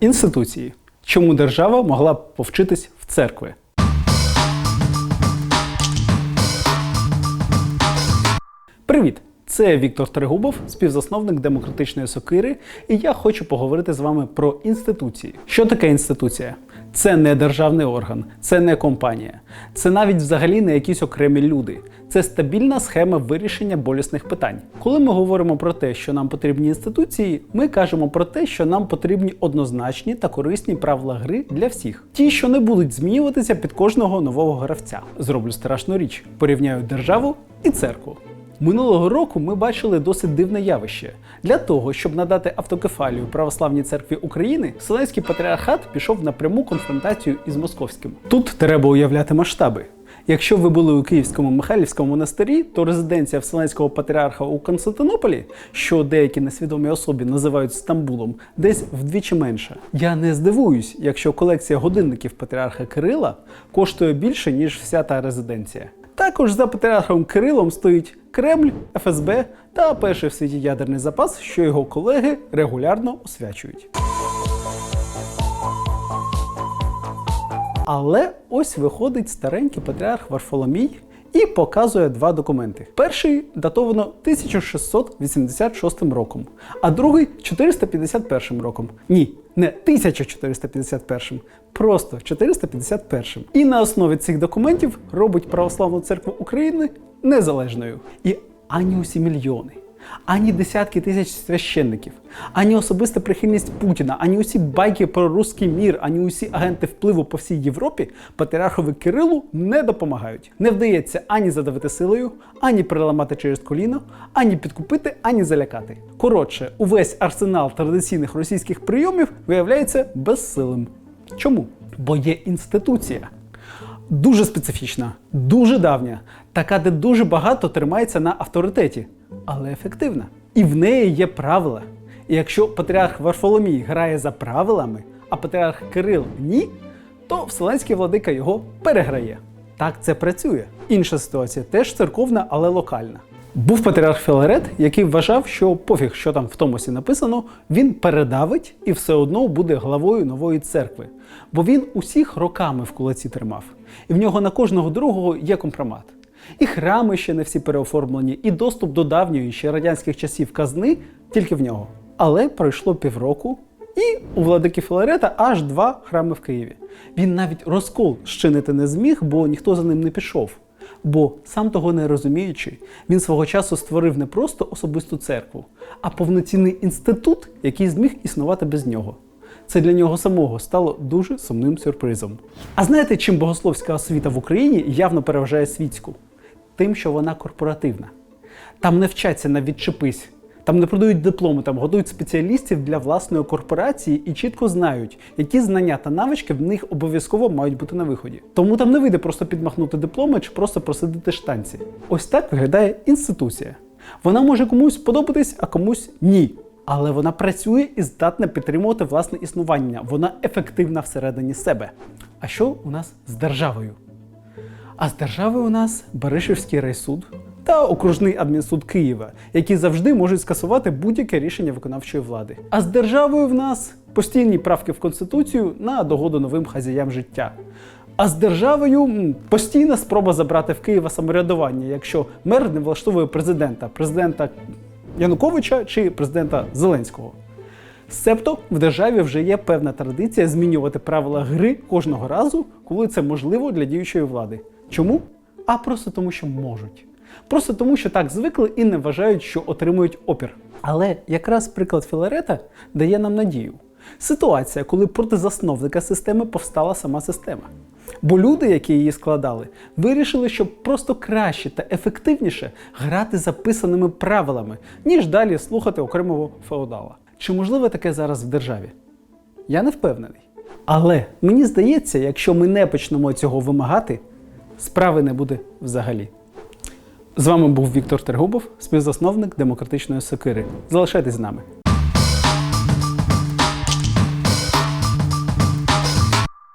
Інституції. Чому держава могла б повчитись в церкви? Привіт! Це Віктор Трегубов, співзасновник демократичної сокири, і я хочу поговорити з вами про інституції. Що таке інституція? Це не державний орган, це не компанія, це навіть взагалі не якісь окремі люди. Це стабільна схема вирішення болісних питань. Коли ми говоримо про те, що нам потрібні інституції, ми кажемо про те, що нам потрібні однозначні та корисні правила гри для всіх. Ті, що не будуть змінюватися під кожного нового гравця. Зроблю страшну річ: порівняю державу і церкву. Минулого року ми бачили досить дивне явище. Для того, щоб надати автокефалію Православній церкві України, Вселенський патріархат пішов на пряму конфронтацію із московським. Тут треба уявляти масштаби. Якщо ви були у Київському Михайлівському монастирі, то резиденція Вселенського патріарха у Константинополі, що деякі несвідомі особі називають Стамбулом, десь вдвічі менша. Я не здивуюсь, якщо колекція годинників патріарха Кирила коштує більше, ніж вся та резиденція. Також за патріархом Кирилом стоїть Кремль, ФСБ та перший в світі ядерний запас, що його колеги регулярно освячують. Але ось виходить старенький патріарх Варфоломій і показує два документи. Перший датовано 1686 роком, а другий 451 роком. Ні, не 1451, просто 451. І на основі цих документів робить Православну церкву України незалежною. І ані усі мільйони ані десятки тисяч священників, ані особиста прихильність Путіна, ані усі байки про руський мір, ані усі агенти впливу по всій Європі патріархові Кирилу не допомагають. Не вдається ані задавити силою, ані переламати через коліно, ані підкупити, ані залякати. Коротше, увесь арсенал традиційних російських прийомів виявляється безсилим. Чому? Бо є інституція. Дуже специфічна, дуже давня, така, де дуже багато тримається на авторитеті, але ефективна. І в неї є правила. І якщо патріарх Варфоломій грає за правилами, а патріарх Кирил ні, то Вселенський владика його переграє. Так це працює. Інша ситуація теж церковна, але локальна. Був патріарх Філарет, який вважав, що пофіг, що там в Томосі написано, він передавить і все одно буде главою нової церкви. Бо він усіх роками в кулаці тримав. І в нього на кожного другого є компромат. І храми ще не всі переоформлені, і доступ до давньої ще радянських часів казни тільки в нього. Але пройшло півроку, і у владики Філарета аж два храми в Києві. Він навіть розкол щинити не зміг, бо ніхто за ним не пішов. Бо, сам того не розуміючи, він свого часу створив не просто особисту церкву, а повноцінний інститут, який зміг існувати без нього. Це для нього самого стало дуже сумним сюрпризом. А знаєте, чим богословська освіта в Україні явно переважає світську? Тим, що вона корпоративна. Там не вчаться на відчепись, там не продають дипломи, там готують спеціалістів для власної корпорації і чітко знають, які знання та навички в них обов'язково мають бути на виході. Тому там не вийде просто підмахнути дипломи чи просто просидити штанці. Ось так виглядає інституція. Вона може комусь сподобатись, а комусь ні. Але вона працює і здатна підтримувати власне існування. Вона ефективна всередині себе. А що у нас з державою? А з держави у нас Баришівський райсуд та окружний адмінсуд Києва, які завжди можуть скасувати будь-яке рішення виконавчої влади. А з державою в нас постійні правки в конституцію на догоду новим хазяям життя. А з державою постійна спроба забрати в Києва самоврядування, якщо мер не влаштовує президента, президента Януковича чи президента Зеленського. Себто в державі вже є певна традиція змінювати правила гри кожного разу, коли це можливо для діючої влади. Чому? А просто тому, що можуть. Просто тому, що так звикли і не вважають, що отримують опір. Але якраз приклад Філарета дає нам надію. Ситуація, коли проти засновника системи повстала сама система. Бо люди, які її складали, вирішили, щоб просто краще та ефективніше грати записаними правилами, ніж далі слухати окремого феодала. Чи можливо таке зараз в державі? Я не впевнений. Але мені здається, якщо ми не почнемо цього вимагати, справи не буде взагалі. З вами був Віктор Тергубов, співзасновник демократичної сокири. Залишайтесь з нами.